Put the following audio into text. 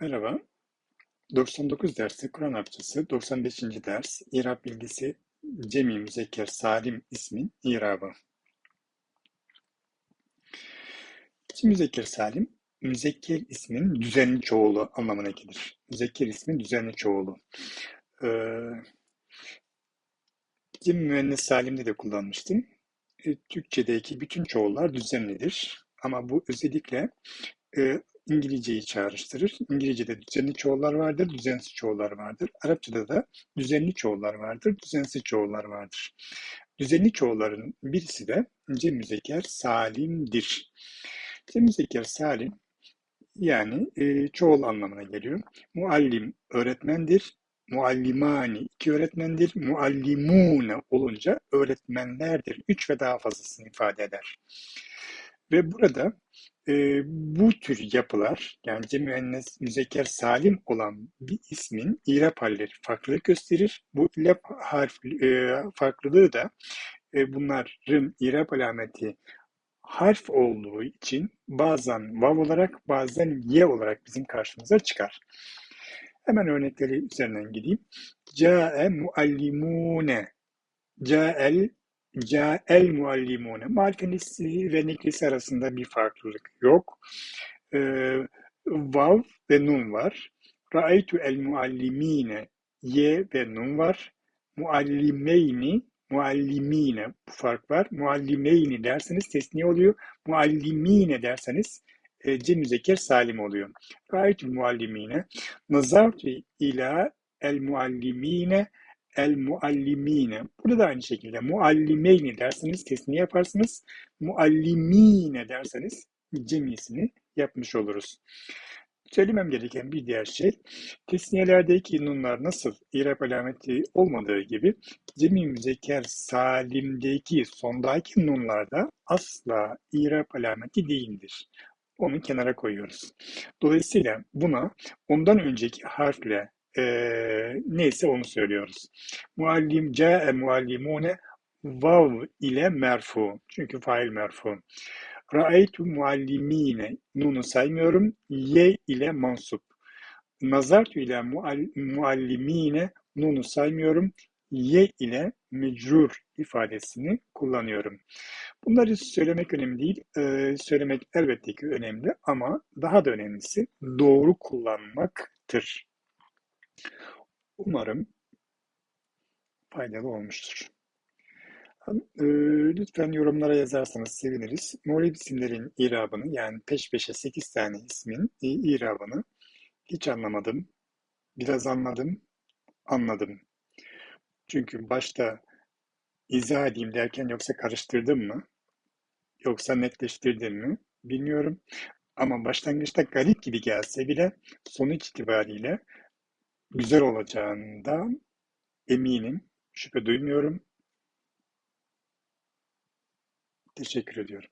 Merhaba. 99 dersi Kur'an hafızası 95. ders İrab bilgisi Cemi Müzekker Salim ismin İrabı. Cemi Müzekker Salim müzekker ismin düzenli çoğulu anlamına gelir. Müzekker ismin düzenli çoğulu. Ee, Cemi Müennes Salim'de de kullanmıştım. Ee, Türkçedeki bütün çoğullar düzenlidir. Ama bu özellikle e, İngilizceyi çağrıştırır. İngilizce'de düzenli çoğullar vardır, düzensiz çoğullar vardır. Arapçada da düzenli çoğullar vardır, düzensiz çoğullar vardır. Düzenli çoğulların birisi de cem müzekker salimdir. Cem müzekker salim yani e, çoğul anlamına geliyor. Muallim öğretmendir. Muallimani iki öğretmendir. Muallimune olunca öğretmenlerdir. Üç ve daha fazlasını ifade eder. Ve burada e, bu tür yapılar yani müennes müzekker salim olan bir ismin irap halleri farklılık gösterir. Bu irap harf e, farklılığı da e, bunların irap alameti harf olduğu için bazen vav olarak bazen ye olarak bizim karşımıza çıkar. Hemen örnekleri üzerinden gideyim. Câe muallimune. Câel Câel muallimune. Marifenisi ve nekrisi arasında bir farklılık yok. Ee, vav ve nun var. Ra'aytu el muallimine. Ye ve nun var. Muallimeyni, muallimine bu fark var. Muallimeyni derseniz tesniye oluyor. Muallimine derseniz e, cem müzekker salim oluyor. Ra'aytu muallimine. Nazartu ila el muallimine el muallimine. Burada da aynı şekilde muallimeyni derseniz tesniye yaparsınız. Muallimine derseniz cemisini yapmış oluruz. Söylemem gereken bir diğer şey, tesniyelerdeki nunlar nasıl irab alameti olmadığı gibi cemi müzekker salimdeki sondaki nunlarda asla irab alameti değildir. Onu kenara koyuyoruz. Dolayısıyla buna ondan önceki harfle e, neyse onu söylüyoruz. Muallim ca'e muallimune vav ile merfu. Çünkü fail merfu. Ra'eytu muallimine nunu saymıyorum. Ye ile mansup. Nazartu ile muallimine nunu saymıyorum. Ye ile mecrur ifadesini kullanıyorum. Bunları söylemek önemli değil. Ee, söylemek elbette ki önemli ama daha da önemlisi doğru kullanmaktır. Umarım faydalı olmuştur. Ee, lütfen yorumlara yazarsanız seviniriz. Muhalif isimlerin irabını yani peş peşe 8 tane ismin irabını hiç anlamadım. Biraz anladım, anladım. Çünkü başta izah edeyim derken yoksa karıştırdım mı? Yoksa netleştirdim mi? Bilmiyorum. Ama başlangıçta garip gibi gelse bile sonuç itibariyle güzel olacağından eminim. Şüphe duymuyorum. Teşekkür ediyorum.